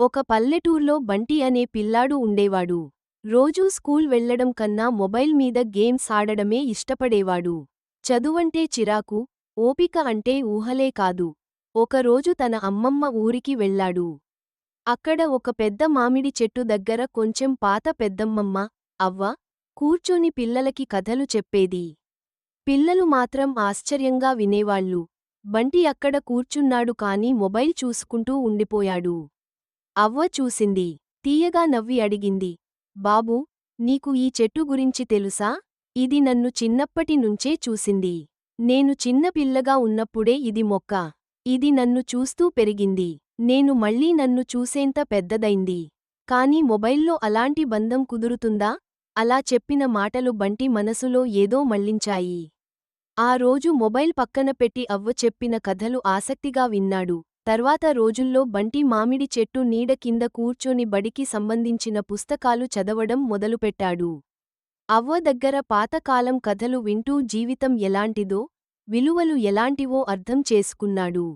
ఒక పల్లెటూర్లో బంటి అనే పిల్లాడు ఉండేవాడు. రోజూ స్కూల్ వెళ్ళడం కన్నా మొబైల్ మీద గేమ్స్ ఆడడమే ఇష్టపడేవాడు. చదువంటే చిరాకు ఓపిక అంటే ఊహలే కాదు. ఒకరోజు తన అమ్మమ్మ ఊరికి వెళ్ళాడు. అక్కడ ఒక పెద్ద మామిడి చెట్టు దగ్గర కొంచెం పాత పెద్దమ్మమ్మ అవ్వ కూర్చొని పిల్లలకి కథలు చెప్పేది. పిల్లలు మాత్రం ఆశ్చర్యంగా వినేవాళ్ళు. బంటి అక్కడ కూర్చున్నాడు కాని మొబైల్ చూసుకుంటూ ఉండిపోయాడు. అవ్వ చూసింది. తీయగా నవ్వి అడిగింది. బాబూ నీకు ఈ చెట్టు గురించి తెలుసా? ఇది నన్ను చిన్నప్పటి నుంచే చూసింది. నేను చిన్న పిల్లగా ఉన్నప్పుడే ఇది మొక్క. ఇది నన్ను చూస్తూ పెరిగింది. నేను మళ్ళీ నన్ను చూసేంత పెద్దదైంది. కాని మొబైల్లో అలాంటి బంధం కుదురుతుందా? అలా చెప్పిన మాటలు బంటి మనసులో ఏదో మళ్ళించాయి ఆ రోజు మొబైల్ పక్కన పెట్టి అవ్వ చెప్పిన కథలు ఆసక్తిగా విన్నాడు. తర్వాత రోజుల్లో బంటి మామిడి చెట్టు నీడ కింద కూర్చొని బడికి సంబంధించిన పుస్తకాలు చదవడం మొదలుపెట్టాడు. అవ్వ దగ్గర పాతకాలం కథలు వింటూ జీవితం ఎలాంటిదో విలువలు ఎలాంటివో అర్థం చేసుకున్నాడు.